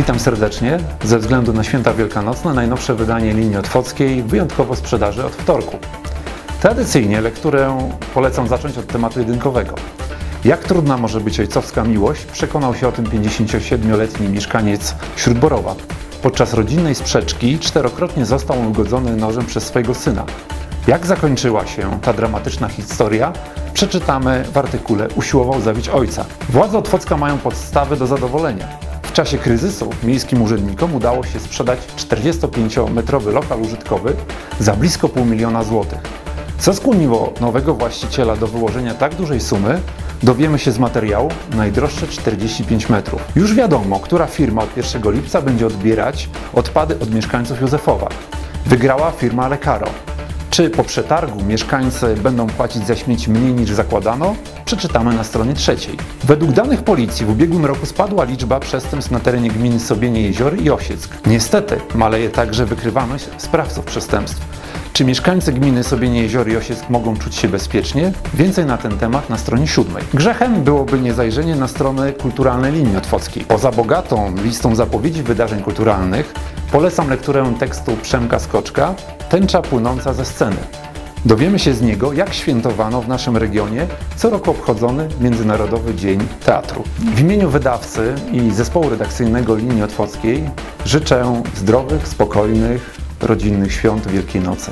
Witam serdecznie. Ze względu na święta wielkanocne najnowsze wydanie linii otwockiej wyjątkowo sprzedaży od wtorku. Tradycyjnie lekturę polecam zacząć od tematu jedynkowego. Jak trudna może być ojcowska miłość, przekonał się o tym 57-letni mieszkaniec Śródborowa. Podczas rodzinnej sprzeczki czterokrotnie został ugodzony nożem przez swojego syna. Jak zakończyła się ta dramatyczna historia, przeczytamy w artykule Usiłował zabić ojca. Władze Otwocka mają podstawy do zadowolenia. W czasie kryzysu miejskim urzędnikom udało się sprzedać 45-metrowy lokal użytkowy za blisko pół miliona złotych. Co skłoniło nowego właściciela do wyłożenia tak dużej sumy, dowiemy się z materiału najdroższe 45 metrów. Już wiadomo, która firma od 1 lipca będzie odbierać odpady od mieszkańców Józefowa. Wygrała firma Lekaro. Czy po przetargu mieszkańcy będą płacić za śmieci mniej niż zakładano? Przeczytamy na stronie trzeciej. Według danych policji w ubiegłym roku spadła liczba przestępstw na terenie gminy Sobienie Jeziory i Osieck. Niestety maleje także wykrywalność sprawców przestępstw. Czy mieszkańcy gminy Sobienie Jeziory i Osieck mogą czuć się bezpiecznie? Więcej na ten temat na stronie siódmej. Grzechem byłoby niezajrzenie na stronę kulturalnej linii otwockiej. Poza bogatą listą zapowiedzi wydarzeń kulturalnych polecam lekturę tekstu Przemka Skoczka Tęcza płynąca ze sceny. Dowiemy się z niego, jak świętowano w naszym regionie co roku obchodzony Międzynarodowy Dzień Teatru. W imieniu wydawcy i zespołu redakcyjnego Linii Otwockiej życzę zdrowych, spokojnych, rodzinnych świąt Wielkiej Nocy.